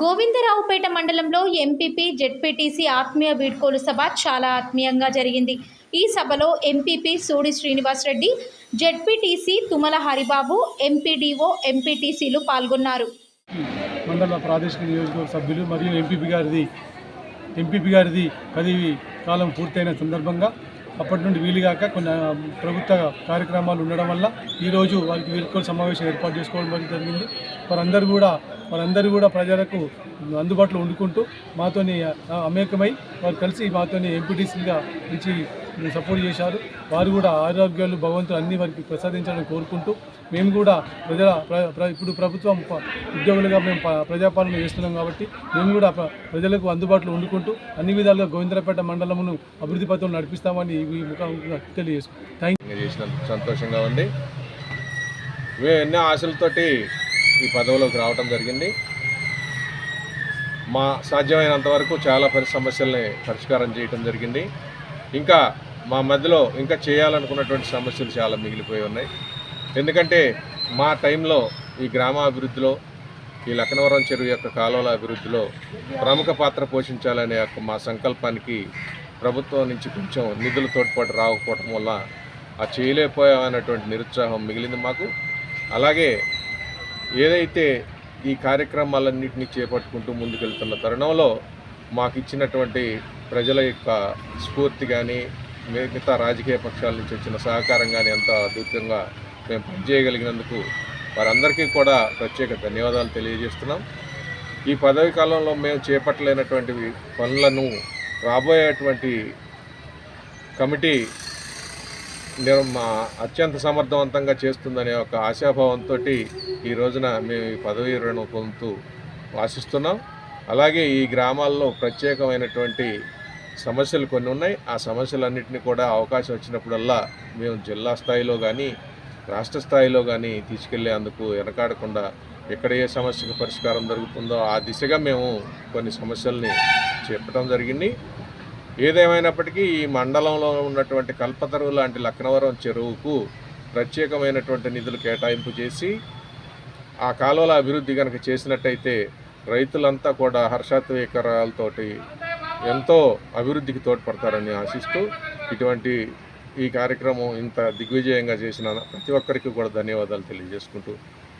గోవిందరావుపేట మండలంలో MPP ZPTC ఆత్మీయ వీడ్కోలు సభ చాలా ఆత్మీయంగా జరిగింది. ఈ సభలో MPP Sudi Srinivasareddy ZPTC Tumala Haribabu MPDO ఎంపీటీసీలు పాల్గొన్నారు. మండల ప్రాదేశిక నియోజకవర్గ సభ్యులు మరియు ఎంపీపీ గారిది ఎంపీపీ గారిది పదవి కాలం పూర్తయిన సందర్భంగా అప్పటి నుండి వీలుగాక కొన్ని ప్రభుత్వ కార్యక్రమాలు ఉండడం వల్ల ఈరోజు వారికి వీడ్కోలు సమావేశం ఏర్పాటు చేసుకోవడం జరిగింది. వారందరూ కూడా వారందరూ కూడా ప్రజలకు అందుబాటులో ఉండుకుంటూ మాతోని అమేకమై వారు కలిసి మాతోని ఎంపీటీసీగా ఇచ్చి సపోర్ట్ చేశారు. వారు కూడా ఆరోగ్యాలు భగవంతుడు అన్ని వారికి ప్రసాదించాలని కోరుకుంటూ మేము కూడా ప్రజల ప్ర- ప్ర- ఇప్పుడు ప్రభుత్వం ఉద్యోగులుగా మేము ప్రజాపాలన చేస్తున్నాం కాబట్టి మేము కూడా ప్రజలకు అందుబాటులో ఉండుకుంటూ అన్ని విధాలుగా గోవిందరపేట మండలమును అభివృద్ధి పథకం నడిపిస్తామని ఈ ముఖంగా తెలియజేసుకుంటాం థ్యాంక్ సంతోషంగా ఉంది. మేము ఎన్నో ఆశలతోటి ఈ పదవిలోకి రావడం జరిగింది. మా సాధ్యమైనంత వరకు చాలా పరి సమస్యల్ని పరిష్కారం చేయటం జరిగింది. ఇంకా మా మధ్యలో ఇంకా చేయాలనుకున్నటువంటి సమస్యలు చాలా మిగిలిపోయి ఉన్నాయి. ఎందుకంటే మా టైంలో ఈ గ్రామాభివృద్ధిలో ఈ లక్నవరం చెరువు యొక్క కాలువల అభివృద్ధిలో ప్రముఖ పాత్ర పోషించాలనే యొక్క మా సంకల్పానికి ప్రభుత్వం నుంచి కొంచెం నిధుల తోడ్పాటు రాకపోవటం వల్ల ఆ చేయలేకపోయామన్నటువంటి నిరుత్సాహం మిగిలింది మాకు. అలాగే ఏదైతే ఈ కార్యక్రమాలన్నింటినీ చేపట్టుకుంటూ ముందుకెళ్తున్న తరుణంలో మాకు ఇచ్చినటువంటి ప్రజల యొక్క స్ఫూర్తి కానీ మిగతా రాజకీయ పక్షాల నుంచి వచ్చిన సహకారం కానీ ఎంత అద్భుతంగా మేము పనిచేయగలిగినందుకు వారందరికీ కూడా ప్రత్యేక ధన్యవాదాలు తెలియజేస్తున్నాం. ఈ పదవి కాలంలో మేము చేపట్టలేనటువంటి పనులను రాబోయేటువంటి కమిటీ నేను మా అత్యంత సమర్థవంతంగా చేస్తుందనే ఒక ఆశాభావంతో ఈ రోజున మేము ఈ పదవి విరమణ పొందుతూ ఆశిస్తున్నాం అలాగే ఈ గ్రామాల్లో ప్రత్యేకమైనటువంటి సమస్యలు కొన్ని ఉన్నాయి. ఆ సమస్యలన్నింటినీ కూడా అవకాశం వచ్చినప్పుడల్లా మేము జిల్లా స్థాయిలో కానీ రాష్ట్ర స్థాయిలో కానీ తీసుకెళ్ళేందుకు వెనకాడకుండా ఎక్కడ ఏ సమస్యకు పరిష్కారం దొరుకుతుందో ఆ దిశగా మేము కొన్ని సమస్యల్ని చెప్పడం జరిగింది. ఏదేమైనప్పటికీ ఈ మండలంలో ఉన్నటువంటి కల్పతరువు లాంటి లక్నవరం చెరువుకు ప్రత్యేకమైనటువంటి నిధులు కేటాయింపు చేసి ఆ కాలువల అభివృద్ధి కనుక చేసినట్టయితే రైతులంతా కూడా హర్షాత్వేకరాలతోటి ఎంతో అభివృద్ధికి తోడ్పడతారని ఆశిస్తూ ఇటువంటి ఈ కార్యక్రమం ఇంత దిగ్విజయంగా చేసిన ప్రతి ఒక్కరికి కూడా ధన్యవాదాలు తెలియజేసుకుంటూ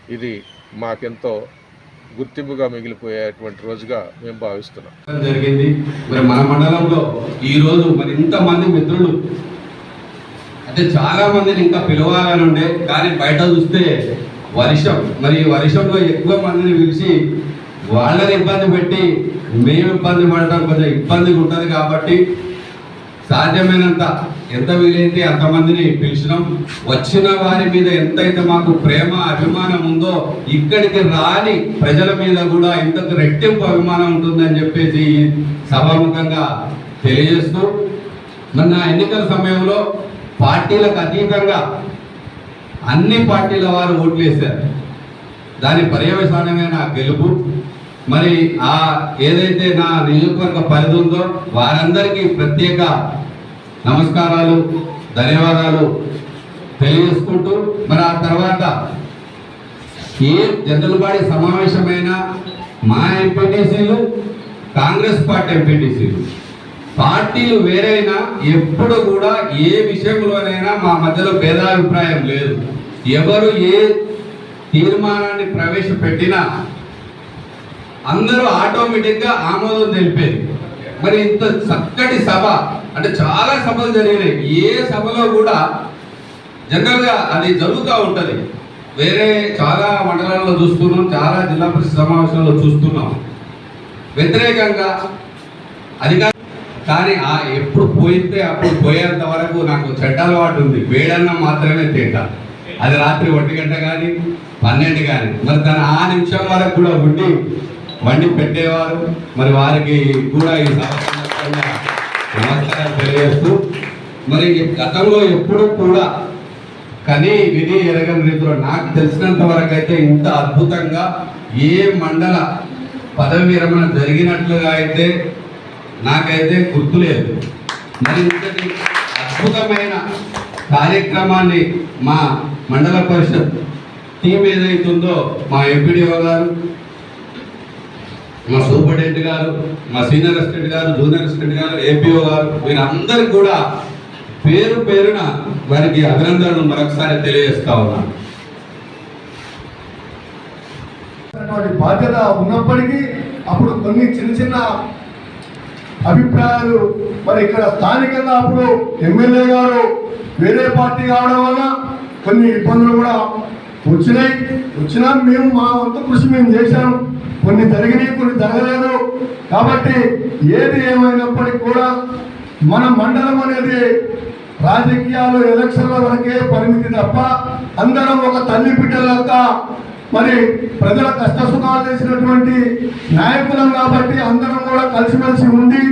ఇది మాకెంతో గుర్తింపుగా మిగిలిపోయేటువంటి రోజుగా మేము భావిస్తున్నాం. జరిగింది. మరి మన మండలంలో ఈరోజు మరి ఇంతమంది మిత్రులు అంటే చాలా మందిని ఇంకా పిలవాలని ఉండే కానీ బయట చూస్తే వర్షం మరి ఈ వర్షంలో ఎక్కువ మందిని పిలిచి వాళ్ళని ఇబ్బంది పెట్టి మేము ఇబ్బంది పడటం కొంచెం ఇబ్బందిగా ఉంటుంది కాబట్టి సాధ్యమైనంత ఎంత వీలైతే అంతమందిని పిలిచినాం. వచ్చిన వారి మీద ఎంతైతే మాకు ప్రేమ అభిమానం ఉందో ఇక్కడికి రాని ప్రజల మీద కూడా ఇంతకు రెట్టింపు అభిమానం ఉంటుందని చెప్పేసి సభాముఖంగా తెలియజేస్తూ మొన్న ఎన్నికల సమయంలో పార్టీలకు అతీతంగా అన్ని పార్టీల వారు ఓట్లు వేశారు. దాని పర్యవసానమే నా గెలుపు మరి ఆ ఏదైతే నా నియోజకవర్గ పరిధి ఉందో వారందరికీ ప్రత్యేక నమస్కారాలు ధన్యవాదాలు తెలియజేసుకుంటూ మరి ఆ తర్వాత ఏ జనరల్ బాడీ సమావేశమైన మా ఎంపీటీసీలు కాంగ్రెస్ పార్టీ ఎంపీటీసీలు పార్టీలు వేరైనా ఎప్పుడు కూడా ఏ విషయంలోనైనా మా మధ్యలో భేదాభిప్రాయం లేదు. ఎవరు ఏ తీర్మానాన్ని ప్రవేశపెట్టినా అందరూ ఆటోమేటిక్గా ఆమోదం తెలిపేది. మరి ఇంత చక్కటి సభ అంటే చాలా సభలు జరిగినాయి. ఏ సభలో కూడా జనరల్గా అది జరుగుతూ ఉంటుంది. వేరే చాలా మండలాల్లో చూస్తున్నాం చాలా జిల్లా పరిషత్ సమావేశంలో చూస్తున్నాం. వ్యతిరేకంగా అధికార కానీ ఆ ఎప్పుడు పోయితే అప్పుడు పోయేంత వరకు నాకు చెడ్డ అలవాటు ఉంది. వేడన్నం మాత్రమే తింటా. అది రాత్రి ఒంటి గంట కానీ పన్నెండు కానీ. మరి తన ఆ నిమిషం వరకు కూడా ఉండి వండి పెట్టేవారు. మరి వారికి కూడా ఈ నమస్కారం తెలియజేస్తూ మరి గతంలో ఎప్పుడు కూడా కానీ విని ఎరగని రీతిలో నాకు తెలిసినంత వరకు అయితే ఇంత అద్భుతంగా ఏ మండల పదవి విరమణ జరిగినట్లుగా అయితే నాకైతే గుర్తులేదు మరి ఇంతటి అద్భుతమైన కార్యక్రమాన్ని మా మండల పరిషత్ టీం ఏదైతుందో మా ఎంపీడీఓ గారు మా సూపరింటెండెంట్ గారు మా సీనియర్ అసిస్టెంట్ గారు జూనియర్ అసిస్టెంట్ గారు ఏపీఓ గారు వీరందరికీ కూడా పేరు పేరున వారికి అభినందనలు మరొకసారి తెలియజేస్తా ఉన్నాను బాధ్యత ఉన్నప్పటికీ అప్పుడు కొన్ని చిన్న చిన్న అభిప్రాయాలు మరి ఇక్కడ స్థానికంగా అప్పుడు ఎమ్మెల్యే గారు వేరే పార్టీ కావడం వల్ల కొన్ని ఇబ్బందులు కూడా వచ్చినాయి. వచ్చినా మేము మా వంతు కృషి మేము చేశాం. కొన్ని జరిగినాయి కొన్ని జరగలేదు. కాబట్టి ఏది ఏమైనప్పటికీ కూడా మన మండలం అనేది రాజకీయాలు ఎలక్షన్ల వరకే పరిమితి తప్ప అందరం ఒక తల్లి బిడ్డలక మరి ప్రజల కష్ట సుఖాలు చేసినటువంటి నాయకులం కాబట్టి అందరం కూడా కలిసిమెలిసి ఉండి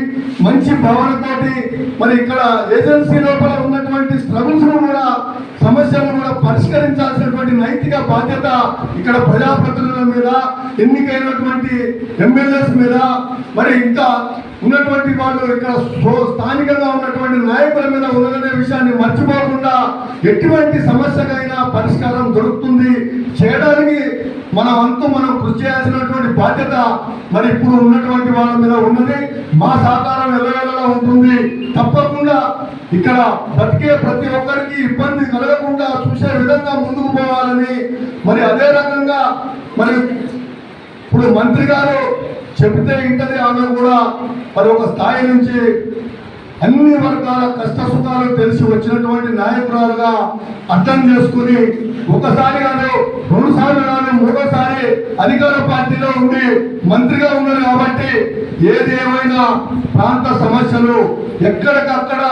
మంచి భావనతోటి మరి ఇక్కడ ఏజెన్సీ లోపల ఉన్నటువంటి స్ట్రగుల్స్ కూడా సమస్యలను కూడా పరిష్కరించాల్సినటువంటి నైతిక బాధ్యత ఇక్కడ ప్రజాప్రతినిధుల మీద ఎన్నికైనటువంటి ఎమ్మెల్యేస్ మీద మరి ఇంకా ఉన్నటువంటి వాళ్ళు ఇక్కడ స్థానికంగా ఉన్నటువంటి నాయకుల మీద ఉన్నదనే విషయాన్ని మర్చిపోకుండా ఎటువంటి సమస్యకైనా పరిష్కారం దొరుకుతుంది. చేయడానికి మన వంతు మనం కృషి చేయాల్సినటువంటి బాధ్యత మరి ఇప్పుడు ఉన్నటువంటి వాళ్ళ మీద ఉన్నది. మా సహకారం ఎలా ఉంటుంది. తప్పకుండా ఇక్కడ బతికే ప్రతి ఒక్కరికి ఇబ్బంది కలగకుండా చూసే విధంగా ముందుకు పోవాలని మరి అదే రకంగా మరి ఇప్పుడు మంత్రి గారు చెబితే ఇంటది ఆమె కూడా మరి ఒక స్థాయి నుంచి అన్ని వర్గాల కష్ట సుఖాలు తెలిసి వచ్చినటువంటి నాయకురాలుగా అర్థం చేసుకుని ఒకసారి కాదు రెండు సార్లు కాదు మూడోసారి అధికార పార్టీలో ఉండి మంత్రిగా ఉన్నారు కాబట్టి ఏది ఏమైనా ప్రాంత సమస్యలు ఎక్కడికక్కడ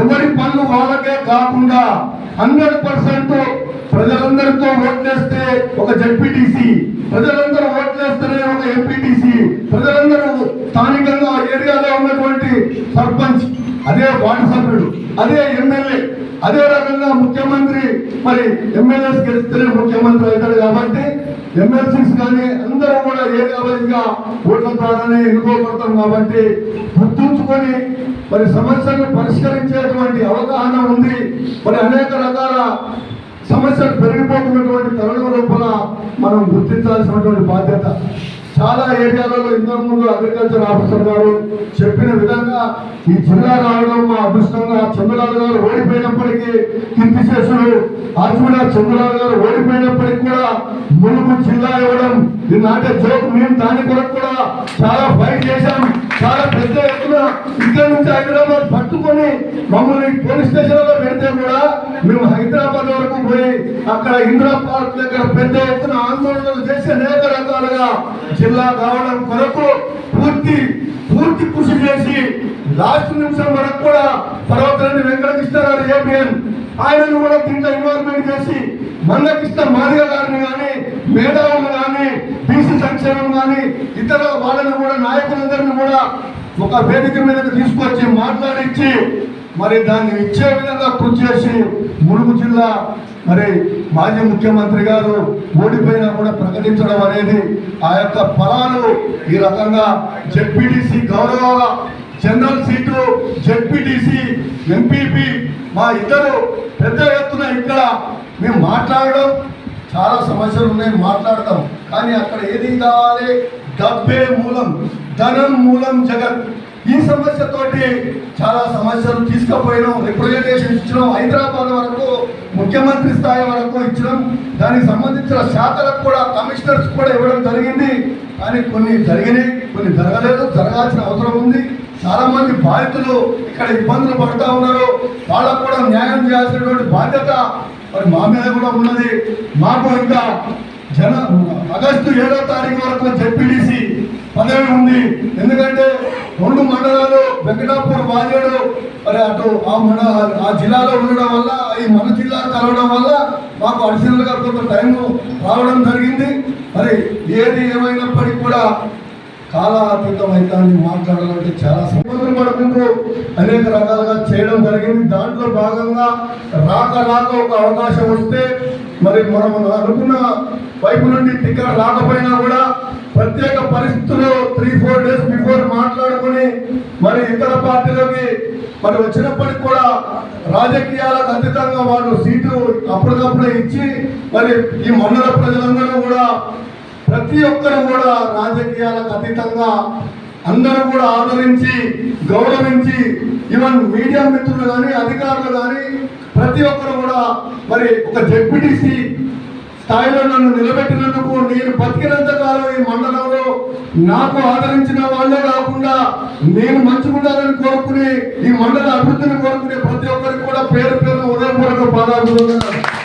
ఎవరి పనులు వాళ్ళకే కాకుండా హండ్రెడ్ పర్సెంట్ ప్రజలందరితో ఓట్లేస్తే ఒక జడ్పీటీసీ ప్రజలందరూ ఓట్లేస్తేనే ఒక ఎంపీటీసీ ప్రజలందరూ స్థానికంగా అదే వార్డు సభ్యుడు అదే ఎమ్మెల్యే అదే రకంగా ముఖ్యమంత్రి మరి ఎమ్మెల్యేస్ గెలిస్తేనే ముఖ్యమంత్రి అవుతాడు కాబట్టి ఎమ్మెల్సీస్ కానీ అందరూ కూడా ఏ వైజ్గా ఓట్ల ద్వారానే ఎన్నుకోబడతాం కాబట్టి గుర్తుంచుకొని మరి సమస్యలను పరిష్కరించేటువంటి అవగాహన ఉంది. మరి అనేక రకాల సమస్యలు పెరిగిపోతున్నటువంటి తరుణ లోపల మనం గుర్తించాల్సినటువంటి బాధ్యత చాలా ఏరియాలలో ఇంతకు ముందు అగ్రికల్చర్ ఆఫీసర్ గారు చెప్పిన విధంగా ఈ జిల్లా రావడం మా అదృష్టంగా చంద్రలాల్ గారు ఓడిపోయినప్పటికీ చేసుడు ఆర్చుడ చంద్రలాల్ గారు ఓడిపోయినప్పటికీ కూడా ములుగు జిల్లా ఇవ్వడం ఇది నాటే జోక్ మేము దాని కొరకు కూడా చాలా ఫైట్ చేశాం. చాలా పెద్ద ఎత్తున ఇక్కడ నుంచి హైదరాబాద్ పట్టుకొని మమ్మల్ని పోలీస్ స్టేషన్లో పెడితే కూడా మేము హైదరాబాద్ వరకు పోయి అక్కడ ఇందిరా పార్క్ దగ్గర పెద్ద ఎత్తున ఆందోళనలు చేసి అనేక రకాలుగా జిల్లా కావడం కొరకు పూర్తి పూర్తి కృషి చేసి లాస్ట్ నిమిషం వరకు కూడా పర్వతరెడ్డి వెంకటకృష్ణ గారు ఏపీఎన్ ఆయనను కూడా దీంట్లో ఇన్వాల్వ్మెంట్ చేసి మందకృష్ణ మాదిగ గారిని కానీ మేధావులు కానీ బీసీ సంక్షేమం కానీ ఇతర వాళ్ళని కూడా నాయకులందరినీ కూడా ఒక వేదిక మీదకి తీసుకొచ్చి మాట్లాడించి మరి దాన్ని ఇచ్చే విధంగా కృషి చేసి ములుగు జిల్లా మరి మాజీ ముఖ్యమంత్రి గారు ఓడిపోయినా కూడా ప్రకటించడం అనేది ఆ యొక్క ఫలాలు ఈ రకంగా జెడ్పీటీసీ గౌరవ జనరల్ సీటు జెడ్పీటీసీ ఎంపీపీ మా ఇద్దరు పెద్ద ఎత్తున ఇక్కడ మేము మాట్లాడడం చాలా సమస్యలు ఉన్నాయి మాట్లాడతాం. కానీ అక్కడ ఏది కావాలి? డబ్బే మూలం ధనం మూలం జగత్. ఈ సమస్యతోటి చాలా సమస్యలు తీసుకుపోయినాం. రిప్రజెంటేషన్ ఇచ్చినాం. హైదరాబాద్ వరకు ముఖ్యమంత్రి స్థాయి వరకు ఇచ్చినాం. దానికి సంబంధించిన శాఖలకు కూడా కమిషనర్స్ కూడా ఇవ్వడం జరిగింది. కానీ కొన్ని జరిగినాయి కొన్ని జరగలేదు. జరగాల్సిన అవసరం ఉంది. చాలా మంది బాధితులు ఇక్కడ ఇబ్బందులు పడుతూ ఉన్నారు. వాళ్ళకు కూడా న్యాయం చేయాల్సినటువంటి బాధ్యత మరి మా మీద కూడా ఉన్నది. మాకు ఇంకా జన ఆగస్టు ఏడో తారీఖు వరకు జెడ్పీడీసీ పదవి ఉంది. ఎందుకంటే రెండు మండలాలు వెంకటాపూర్ వాజేడు మరి అటు ఆ మండల ఆ జిల్లాలో ఉండడం వల్ల ఈ మన జిల్లా కలవడం వల్ల మాకు అడిషనల్గా కొంత టైం రావడం జరిగింది. మరి ఏది ఏమైనప్పటికీ కూడా కాలాతీతమైతాన్ని మాట్లాడాలంటే చాలా సమస్యలు పడుకుంటూ అనేక రకాలుగా చేయడం జరిగింది. దాంట్లో భాగంగా రాక రాక ఒక అవకాశం వస్తే మరి మనం అనుకున్న వైపు నుండి టికెట్ రాకపోయినా కూడా ప్రత్యేక పరిస్థితుల్లో త్రీ ఫోర్ డేస్ బిఫోర్ మాట్లాడుకుని మరి ఇతర పార్టీలకి మరి వచ్చినప్పటికి కూడా రాజకీయాలకు అతీతంగా వాళ్ళు సీటు అప్పటికప్పుడే ఇచ్చి మరి ఈ మండల ప్రజలందరూ కూడా ప్రతి ఒక్కరు కూడా రాజకీయాలకు అతీతంగా అందరూ కూడా ఆదరించి గౌరవించి ఈవెన్ మీడియా మిత్రులు కానీ అధికారులు కానీ ప్రతి ఒక్కరు కూడా మరి ఒక జెడ్పీటీసీ స్థాయిలో నన్ను నిలబెట్టినందుకు నేను బతికినంత కాలం ఈ మండలంలో నాకు ఆదరించిన వాళ్ళే కాకుండా నేను మంచుకుంటానని కోరుకుని ఈ మండల అభివృద్ధిని కోరుకునే ప్రతి ఒక్కరికి కూడా పేరు పేరు ఉదయపూర్వక పాదాలు